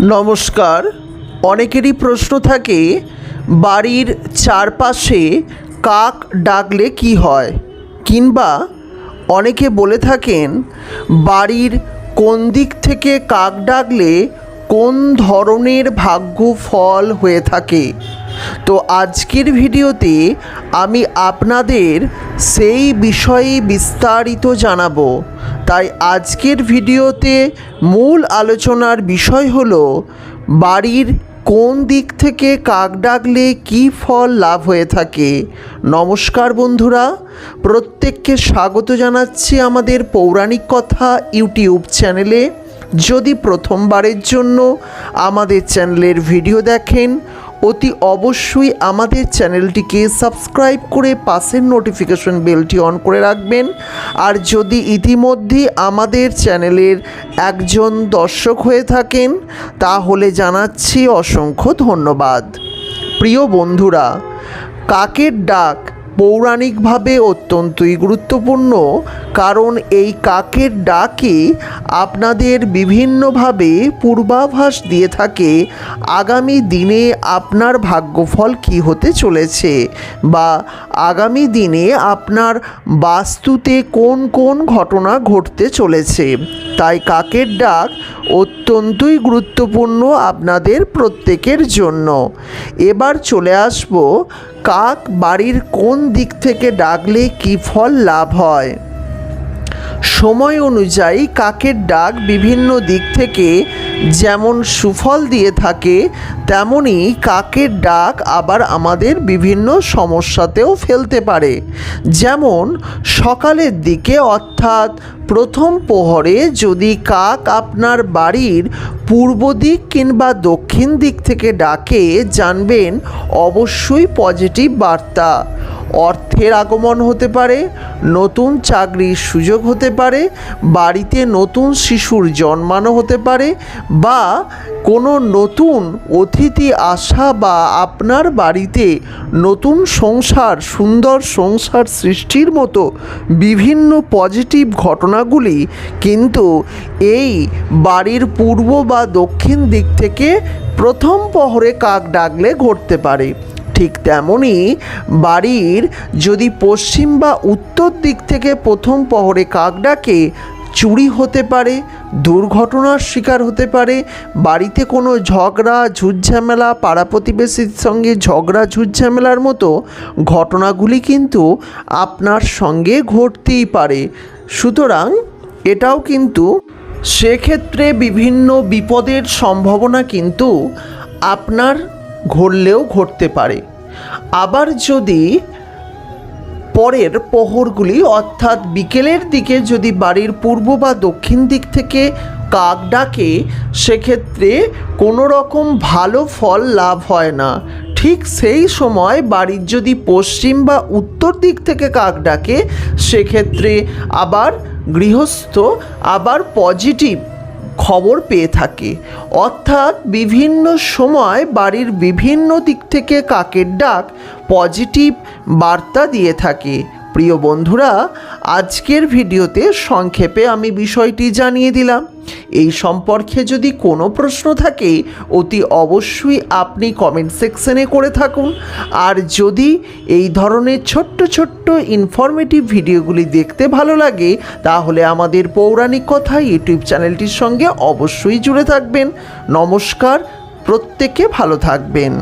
নমস্কার। অনেকেরই প্রশ্ন থাকে, বাড়ির চারপাশে কাক ডাকলে কি হয়? কিংবা অনেকে বলে থাকেন, বাড়ির কোন দিক থেকে কাক ডাকলে কোন ধরনের ভাগ্য ফল হয়ে থাকে? তো আজকের ভিডিওতে আমি আপনাদের সেই বিষয়ে বিস্তারিত জানাব। তাই আজকের ভিডিওতে মূল আলোচনার বিষয় হল বাড়ির কোন দিক থেকে কাক ডাকলে কী ফল লাভ হয়ে থাকে। নমস্কার বন্ধুরা, প্রত্যেককে স্বাগত জানাচ্ছি আমাদের পৌরাণিক কথা ইউটিউব চ্যানেলে। যদি প্রথমবারের জন্য আমাদের চ্যানেলের ভিডিও দেখেন অতি অবশ্যই আমাদের চ্যানেলটিকে সাবস্ক্রাইব করে পাশের নোটিফিকেশন বেলটি অন করে রাখবেন। আর যদি ইতিমধ্যে আমাদের চ্যানেলের একজন দর্শক হয়ে থাকেন, তাহলে জানাচ্ছি অসংখ্য ধন্যবাদ। প্রিয় বন্ধুরা, কাকের ডাক পৌরাণিকভাবে অত্যন্তই গুরুত্বপূর্ণ, কারণ এই কাকের ডাকে আপনাদের বিভিন্নভাবে পূর্বাভাস দিয়ে থাকে, আগামী দিনে আপনার ভাগ্যফল কী হতে চলেছে বা আগামী দিনে আপনার বাস্তুতে কোন কোন ঘটনা ঘটতে চলেছে। তাই কাকের ডাক অত্যন্তই গুরুত্বপূর্ণ আপনাদের প্রত্যেকের জন্য। এবার চলে আসব কাক বাড়ির কোন দিক থেকে ডাকলে কি ফল লাভ হয়? সময় অনুযায়ী কাকের ডাক বিভিন্ন দিক থেকে যেমন সুফল দিয়ে থাকে, তেমনি কাকের ডাক আবার আমাদের বিভিন্ন সমস্যাতেও ফেলতে পারে। যেমন, সকালের দিকে অর্থাৎ প্রথম প্রহরে যদি কাক আপনার বাড়ির পূর্ব দিক কিংবা দক্ষিণ দিক থেকে ডাকে, জানবেন অবশ্যই পজিটিভ বার্তা। অর্থের আগমন হতে পারে, নতুন চাকরির সুযোগ হতে পারে, বাড়িতে নতুন শিশুর জন্মানো হতে পারে বা কোনো নতুন অতিথি আসা বা আপনার বাড়িতে নতুন সংসার, সুন্দর সংসার সৃষ্টির মতো বিভিন্ন পজিটিভ ঘটনাগুলি কিন্তু এই বাড়ির পূর্ব বা দক্ষিণ দিক থেকে প্রথম প্রহরে কাক ডাকলে ঘটতে পারে। ঠিক তেমনই বাড়ির যদি পশ্চিম বা উত্তর দিক থেকে প্রথম প্রহরে কাক ডাকে, চুরি হতে পারে, দুর্ঘটনার শিকার হতে পারে, বাড়িতে কোনো ঝগড়া, ঝুটঝামেলা, পাড়া প্রতিবেশীর সঙ্গে ঝগড়া, ঝুটঝামেলার মতো ঘটনাগুলি কিন্তু আপনার সঙ্গে ঘটতেই পারে। সুতরাং এটাও কিন্তু সেক্ষেত্রে বিভিন্ন বিপদের সম্ভাবনা কিন্তু আপনার ঘটলেও ঘটতে পারে। আবার যদি পরের প্রহরগুলি অর্থাৎ বিকেলের দিকে যদি বাড়ির পূর্ব বা দক্ষিণ দিক থেকে কাক ডাকে, সেক্ষেত্রে কোনো রকম ভালো ফল লাভ হয় না। ঠিক সেই সময় বাড়ির যদি পশ্চিম বা উত্তর দিক থেকে কাক ডাকে, সেক্ষেত্রে আবার গৃহস্থ আবার পজিটিভ খবর পেয়ে থাকে। অর্থাৎ বিভিন্ন সময় বাড়ির বিভিন্ন দিক থেকে কাকের ডাক পজিটিভ বার্তা দিয়ে থাকে। প্রিয় বন্ধুরা, আজকের ভিডিওতে সংক্ষেপে আমি বিষয়টি জানিয়ে দিলাম। এই সম্পর্কে যদি কোনো প্রশ্ন থাকে, অতি অবশ্যই আপনি কমেন্ট সেকশনে করে থাকুন। আর যদি এই ধরনের ছোট্ট ছোট্ট ইনফরমেটিভ ভিডিওগুলি দেখতে ভালো লাগে, তাহলে আমাদের পৌরাণিক কথা ইউটিউব চ্যানেলটির সঙ্গে অবশ্যই জুড়ে থাকবেন। নমস্কার, প্রত্যেকে ভালো থাকবেন।